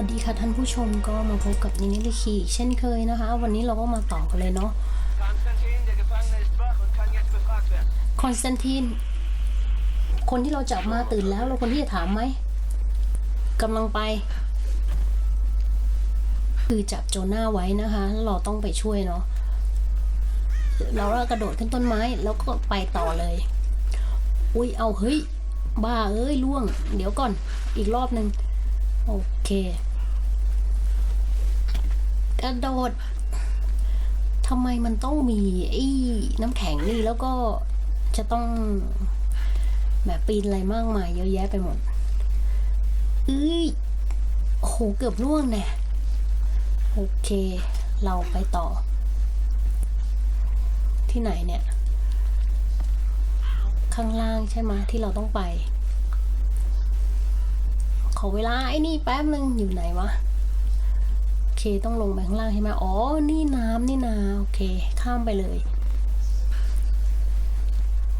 วัสดีค่ะท่านผู้ชมก็มาพบกับนินิลิคีเช่นเคยนะคะ วันนี้เราก็มาต่อกันเลยเนาะคอนสแตนตินคนที่เราจับมาตื่นแล้ว เราคนที่จะถามไหมกำลังไป คือจับโจนาไว้นะคะเราต้องไปช่วยเนาะเราก็กระโดดขึ้นต้นไม้แล้วก็ไปต่อเลย อุ้ยเอาเฮ้ยบ้าเอ้ยล่วง เดี๋ยวก่อนอีกรอบหนึ่งโอเค กระโดดทำไมมันต้องมีไอ้น้ำแข็งนี่แล้วก็จะต้องแบบปีนอะไรมากมายเยอะแยะไปหมดเอ้ยโอ้โหเกือบล่วงแน่โอเค เราไปต่อ ที่ไหนเนี่ย ข้างล่างใช่ไหมที่เราต้องไป ขอเวลาไอ้นี่แป๊บนึงอยู่ไหนวะ เคต้องลงไปข้างล่างใช่ไหมอ๋อ นี่น้ำนี่นา โอเค ข้ามไปเลย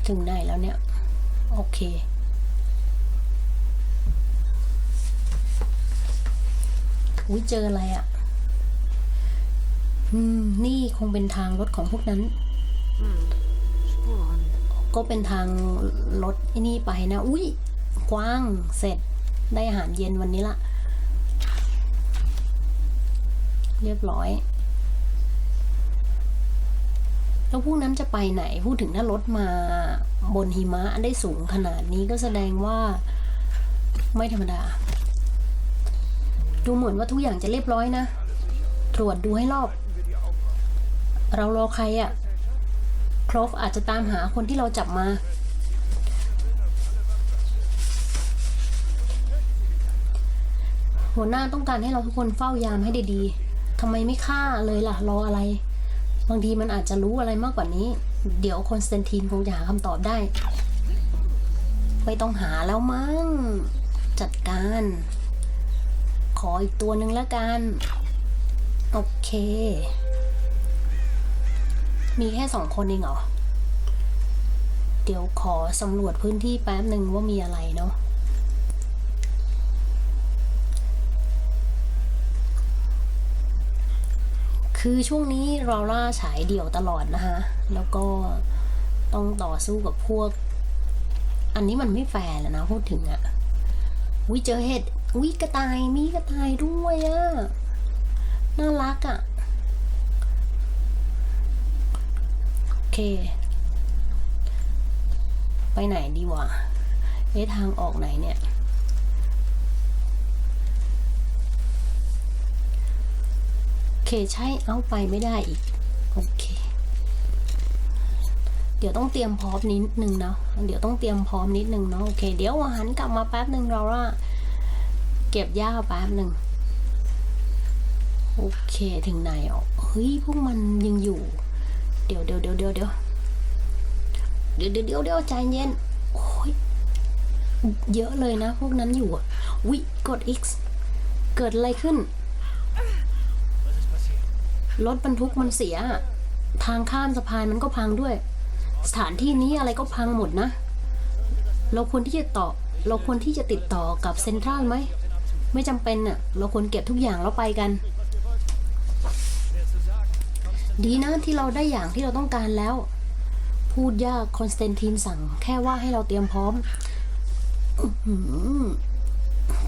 ถึงไหนแล้วเนี่ย โอเค อุ้ยเจออะไรอะ่ะ อืม นี่คงเป็นทางรถของพวกนั้น ก็เป็นทางรถไอ้นี่ไปนะ อุ้ยกว้าง เสร็จ ได้อาหารเย็นวันนี้ละ เรียบร้อย แล้วพวกนั้นจะไปไหน พูดถึงถ้ารถมาบนหิมะได้สูงขนาดนี้ก็แสดงว่าไม่ธรรมดา ดูเหมือนว่าทุกอย่างจะเรียบร้อยนะ ตรวจดูให้รอบ เรารอใครอะ่ะครอฟอาจจะตามหาคนที่เราจับมา หัวหน้าต้องการให้เราทุกคนเฝ้ายามให้ดีๆ ทำไมไม่ฆ่าเลยล่ะ รออะไร บางทีมันอาจจะรู้อะไรมากกว่านี้ เดี๋ยวคอนสแตนตินคงจะหาคำตอบได้ ไม่ต้องหาแล้วมั้ง จัดการ ขออีกตัวหนึ่งแล้วกัน โอเค มีแค่สองคนเองเหรอ เดี๋ยวขอสำรวจพื้นที่แป๊บหนึ่งว่ามีอะไรเนาะ คือช่วงนี้ราล่าฉายเดี่ยวตลอดนะคะ แล้วก็ต้องต่อสู้กับพวก อันนี้มันไม่แฟร์แล้วนะพูดถึงอะวิเจอเห็ดวิกระต่ายมีกระต่ายด้วยอะน่ารักอะโอเค ไปไหนดีวะเอ๊ะทางออกไหนเนี่ย โอ เคใช่เอาไปไม่ได้อีก โอเค เดี๋ยวต้องเตรียมพร้อมนิดนึงเนาะเดี๋ยวต้องเตรียมพร้อมนิดนึงเนาะโอเค เดี๋ยวหันกลับมาแป๊บหนึ่งเราว่าเก็บหญ้าแป๊บหนึ่งโอเคถึงไหนอะเฮ้ยพวกมันยังอยู่ เดี๋ยวเดี๋ยวเดี๋ยวเดี๋ยวเดี๋ยวเดี๋ยวเดี๋ยวเดี๋ยวใจเย็นโอ้ยเยอะเลยนะ พวกนั้นอยู่อะวิกด X เกิดอะไรขึ้น รถบรรทุกมันเสีย ทางข้ามสะพานมันก็พังด้วย สถานที่นี้อะไรก็พังหมดนะ เราควรที่จะต่อ เราควรที่จะติดต่อกับเซ็นทรัลไหม ไม่จำเป็นอะ เราควรเก็บทุกอย่างแล้วไปกัน ดีนะที่เราได้อย่างที่เราต้องการแล้ว พูดยากคอนสแตนตินสั่ง แค่ว่าให้เราเตรียมพร้อม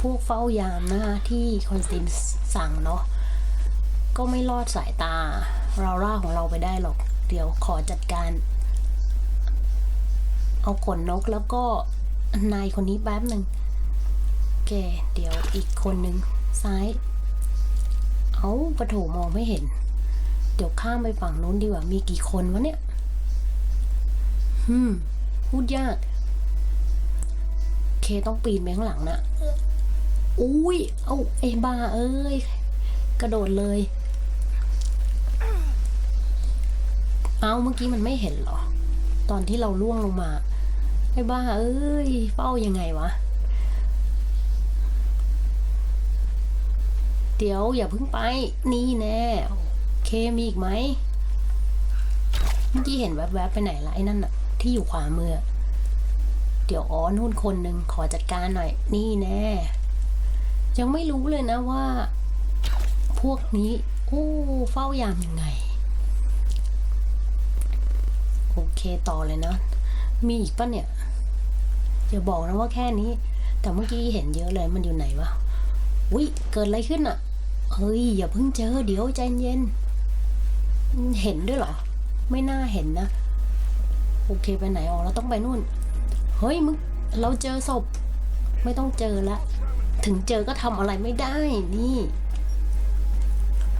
พวกเฝ้ายามนะคะที่คอนสแตนตินสั่งเนาะ ก็ไม่รอดสายตาเราล่าของเราไปได้หรอก เดี๋ยวขอจัดการ เอาขนนกแล้วก็นายคนนี้แป๊บหนึ่งแกเดี๋ยวอีกคนหนึ่งซ้าย เอาประโถมองไม่เห็น เดี๋ยวข้ามไปฝั่งนู้นดีกว่า มีกี่คนวะเนี่ยฮึมพูดยาก เคต้องปีนไปข้างหลังนะอุ้ย เอาไอ้บ้าเอ้ย กระโดดเลย เอาเมื่อกี้มันไม่เห็นหรอ ตอนที่เราล่วงลงมาไอ้บ้า เอ้ย เฝ้ายังไงวะ เดี๋ยวอย่าเพิ่งไป นี่แน่เคมีอีกไหม เมื่อกี้เห็นแวบๆไปไหนละไอ้นั่นอะที่อยู่ขวามือ เดี๋ยวอ๋อนู่นคนหนึ่งขอจัดการหน่อย นี่แน่ ยังไม่รู้เลยนะว่า พวกนี้ โอ้ เฝ้ายามยังไง โอ เคต่อเลยนะ มีอีกปะเนี่ยอย่าบอกนะว่าแค่นี้ แต่เมื่อกี้เห็นเยอะเลยมันอยู่ไหนวะอุ้ยเกิดอะไรขึ้นอะเฮ้ยอย่าเพิ่งเจอเดี๋ยวใจเย็น เห็นด้วยเหรอ ไม่น่าเห็นนะ โอเคไปไหนออกเราต้องไปนู่น เฮ้ยมึงเราเจอศพ ไม่ต้องเจอละ ถึงเจอก็ทำอะไรไม่ได้นี่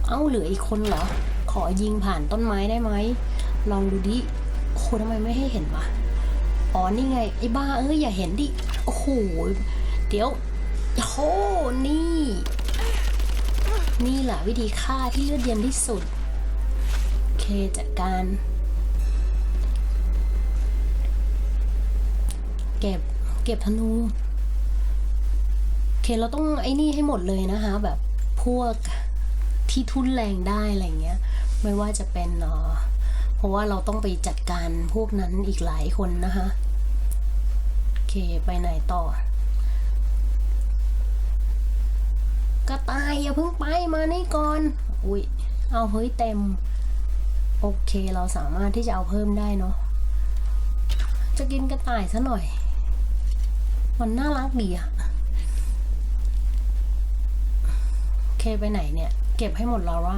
เอ้าเหลืออีกคนเหรอ ขอยิงผ่านต้นไม้ได้ไหมลองดูดิ โหทำไมไม่ให้เห็นวะอ๋อนี่ไงไอ้บ้าเอ้ยอย่าเห็นดิโอ้โหเดี๋ยวโหนี่ นี่แหละวิธีฆ่าที่เลือดเย็นที่สุดโอเคจัดการ เก็บเก็บธนูโอเคเราต้องไอ้นี่ให้หมดเลยนะคะ แบบพวกที่ทุนแรงได้อะไรเงี้ย ไม่ว่าจะเป็นเอ่อ เพราะว่าเราต้องไปจัดการพวกนั้นอีกหลายคนนะคะโอเคไปไหนต่อ กระต่ายอย่าเพิ่งไปมานี่ก่อน อุ้ยเอาเฮ้ยเต็ม โอเคเราสามารถที่จะเอาเพิ่มได้เนาะจะกินกระต่ายซะหน่อย มันน่ารักดีอะโอเคไปไหนเนี่ย เก็บให้หมดแล้วว่า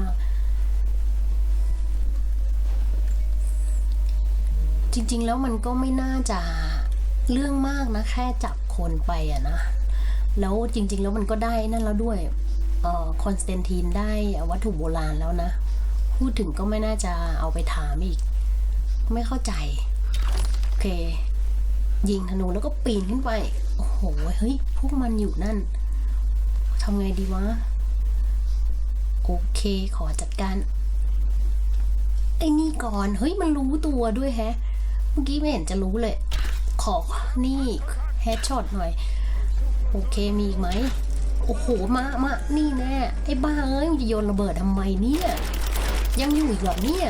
จริง ๆ แล้วมันก็ไม่น่าจะเรื่องมากนะ แค่จับคนไปอะนะ แล้วจริง ๆ แล้วมันก็ได้นั่นแล้วด้วยเอ่อคอนสแตนทีนได้วัตถุโบราณแล้วนะ พูดถึงก็ไม่น่าจะเอาไปถามอีก ไม่เข้าใจ โอเค ยิงธนูแล้วก็ปีนขึ้นไป โอ้โห เฮ้ย พวกมันอยู่นั่นทำไงดีวะ โอเค ขอจัดการไอ้นี่ก่อน เฮ้ย มันรู้ตัวด้วยแฮะ เมื่อกี้ไม่เห็นจะรู้เลย ขอนี่แฮชช็อตหน่อย โอเคมีอีกไหม โอ้โห มามานี่แน่ไอ้บ้าเอ้ยจะโยนระเบิดทำไมเนี่ย ยังอยู่อีกเหรอเนี่ย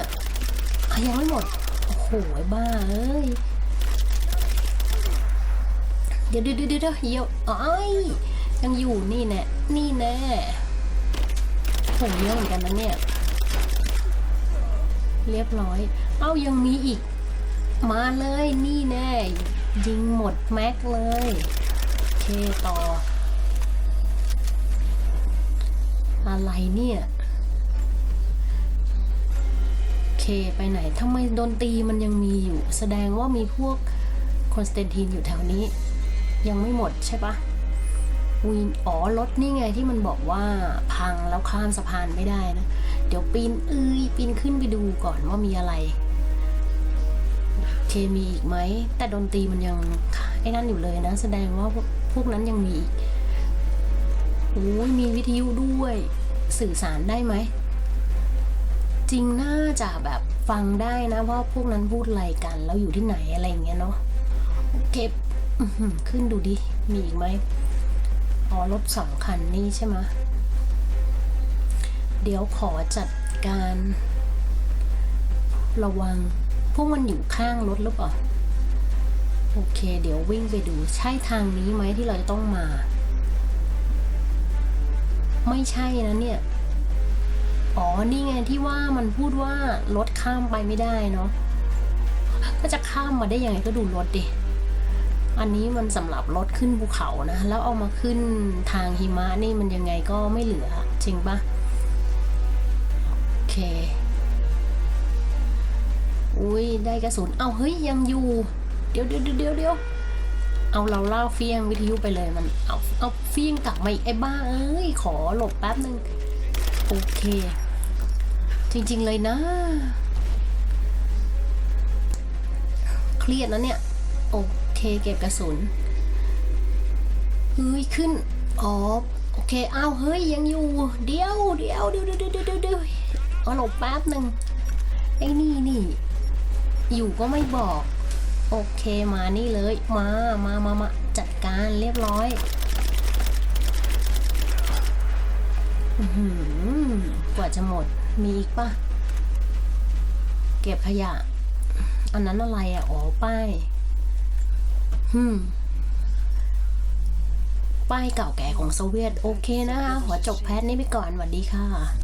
อะยังไม่หมด โอ้โหไอ้บ้าเอ้ยเดี๋ยวเดี๋ยวเดี๋ยวเดี๋ยวเดี๋ยวอ้ยยังอยู่นี่แน่นี่แน่ผมเยอะเหมือนกันนะเนี่ย เรียบร้อย เอ้ายังมีอีก มาเลยนี่แน่ยิงหมดแม็กเลยเคต่อ อะไรเนี่ย เคไปไหนทำไมดนตรีมันยังมีอยู่ แสดงว่ามีพวกคอนสแตนตินอยู่แถวนี้ ยังไม่หมดใช่ปะวินอ๋อรถนี่ไงที่มันบอกว่าพังแล้วข้ามสะพานไม่ได้นะ เดี๋ยวปีนเอ้ยปีนขึ้นไปดูก่อนว่ามีอะไร เคมีอีกไหม แต่ดนตรีมันยังไอ้นั่นอยู่เลยนะ แสดงว่าพวกนั้นยังมีอีกโอ้ยมีวิทยุด้วยสื่อสารได้ไหม จริงน่าจะแบบฟังได้นะว่าพวกนั้นพูดอะไรกัน แล้วอยู่ที่ไหนอะไรอย่างเงี้ยเนาะโอเคอื้อหือขึ้นดูดิ มีอีกไหมอ๋อรถสองคันนี่ใช่ไหมเดี๋ยวขอจัดการ ระวัง พวกมันอยู่ข้างรถหรือเปล่า โอเค เดี๋ยววิ่งไปดูใช่ทางนี้ไหมที่เราจะต้องมา ไม่ใช่นะเนี่ย อ๋อ นี่ไงที่ว่ามันพูดว่ารถข้ามไปไม่ได้เนาะก็จะข้ามมาได้ยังไงก็ดูรถดิ อันนี้มันสำหรับรถขึ้นภูเขานะ แล้วเอามาขึ้นทางหิมะนี่มันยังไงก็ไม่เหลือ จริงปะโอเค อุ้ยได้กระสุน เอาเฮ้ยยังอยู่ เดี๋ยวเดี๋ยวเดี๋ยวเดี๋ยวเอาเราเล่าเฟียงวิทยุไปเลยมันเอาเอาเฟียงกลับมาไอ้บ้าเอ้ยขอหลบแป๊บนึงโอเค จริงๆเลยนะ เครียดนะเนี่ยโอเคเก็บกระสุนเฮ้ยขึ้นอ๋อโอเคเอ้าเฮ้ยยังอยู่เดียวเดี๋ยวเดี๋ยวเดี๋ยวเดี๋ยวเดี๋ยวเดี๋ยวเอาหลบแป๊บหนึ่งไอ้นี่นี่ อยู่ก็ไม่บอก โอเคมานี่เลยมามามามาจัดการเรียบร้อยหือกว่าจะหมดมีอีกปะเก็บขยะ อันนั้นอะไรอะ อ๋อ ป้ายอืมป้ายเก่าแก่ของโซเวียต โอเคนะคะหัวจบแพทนี้ไปก่อนสวัสดีค่ะ